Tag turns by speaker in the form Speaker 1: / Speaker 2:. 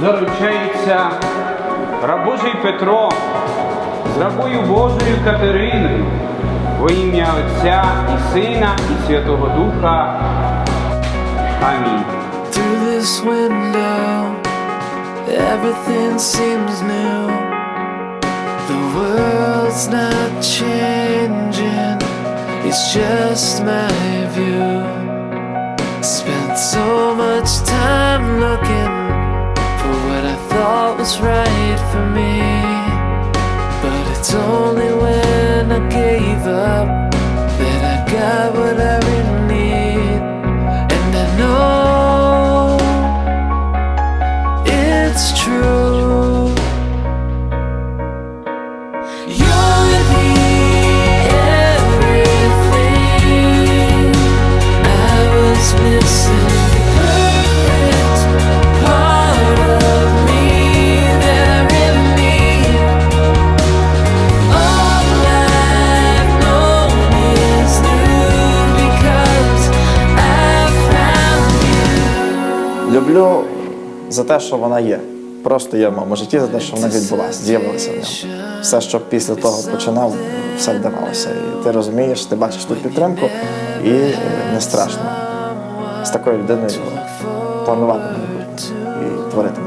Speaker 1: заручається раб Божий Петро з рабою Божою Катериною во ім'я Отця і Сина і Святого Духа. Амінь.
Speaker 2: Through this window, everything seems new. The world's not changing, it's just my view. Spent so much time was right for me. But it's only when I gave up that I got what I really need. And I know it's true.
Speaker 3: Люблю за те, що вона є. Просто є в моєму житті за те, що вона відбулася, з'явилася в ньому. Все, що після того починав, все вдавалося. І ти розумієш, ти бачиш ту підтримку, і е, не страшно з такою людиною планувати і творити